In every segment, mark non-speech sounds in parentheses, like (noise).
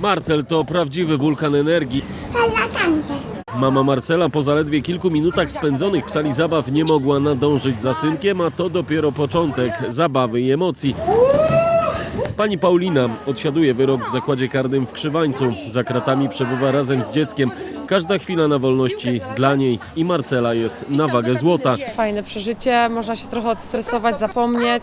Marcel to prawdziwy wulkan energii. Mama Marcela po zaledwie kilku minutach spędzonych w sali zabaw nie mogła nadążyć za synkiem, a to dopiero początek zabawy i emocji. Pani Paulina odsiaduje wyrok w zakładzie karnym w Krzywańcu. Za kratami przebywa razem z dzieckiem. Każda chwila na wolności dla niej i Marcela jest na wagę złota. Fajne przeżycie, można się trochę odstresować, zapomnieć.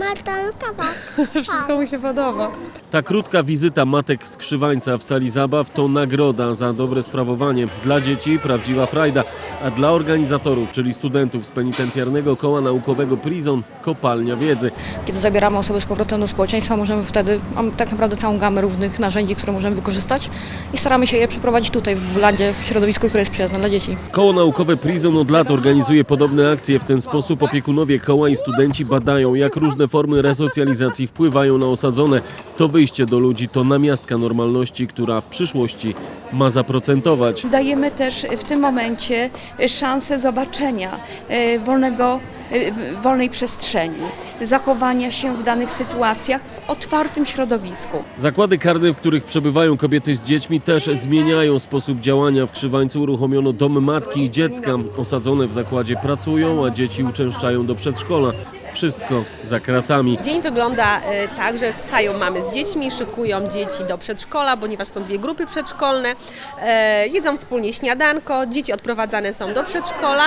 Tam kawa. (laughs) Wszystko mi się podoba. Ta krótka wizyta matek z Krzywańca w sali zabaw to nagroda za dobre sprawowanie. Dla dzieci prawdziwa frajda, a dla organizatorów, czyli studentów z penitencjarnego koła naukowego Prison, kopalnia wiedzy. Kiedy zabieramy osoby z powrotem do społeczeństwa, możemy wtedy, mamy tak naprawdę całą gamę różnych narzędzi, które możemy wykorzystać i staramy się je przeprowadzić tutaj w Bladzie, w środowisku, które jest przyjazne dla dzieci. Koło naukowe Prison od lat organizuje podobne akcje. W ten sposób opiekunowie koła i studenci badają, jak różne formy resocjalizacji wpływają na osadzone. To wyjście do ludzi to namiastka normalności, która w przyszłości ma zaprocentować. Dajemy też w tym momencie szansę zobaczenia e, wolnego, e, wolnej przestrzeni, zachowania się w danych sytuacjach w otwartym środowisku. Zakłady karne, w których przebywają kobiety z dziećmi, też zmieniają sposób działania. W Krzywańcu uruchomiono domy matki i dziecka. Osadzone w zakładzie pracują, a dzieci uczęszczają do przedszkola. Wszystko za kratami. Dzień wygląda e, tak, że wstają mamy z dziećmi, szykują dzieci do przedszkola, ponieważ są dwie grupy przedszkolne. E, jedzą wspólnie śniadanko, dzieci odprowadzane są do przedszkola.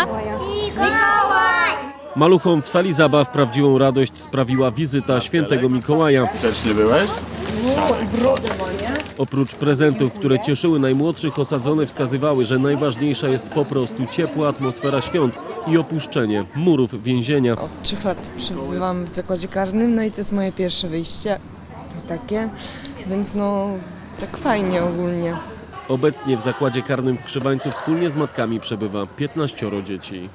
Maluchom w sali zabaw prawdziwą radość sprawiła wizyta świętego Mikołaja. Wcześniej byłeś? Oprócz prezentów, które cieszyły najmłodszych, osadzone wskazywały, że najważniejsza jest po prostu ciepła atmosfera świąt i opuszczenie murów więzienia. Od trzech lat przebywam w zakładzie karnym, no i to jest moje pierwsze wyjście takie, więc no tak fajnie ogólnie. Obecnie w zakładzie karnym w Krzywańcu wspólnie z matkami przebywa 15 dzieci.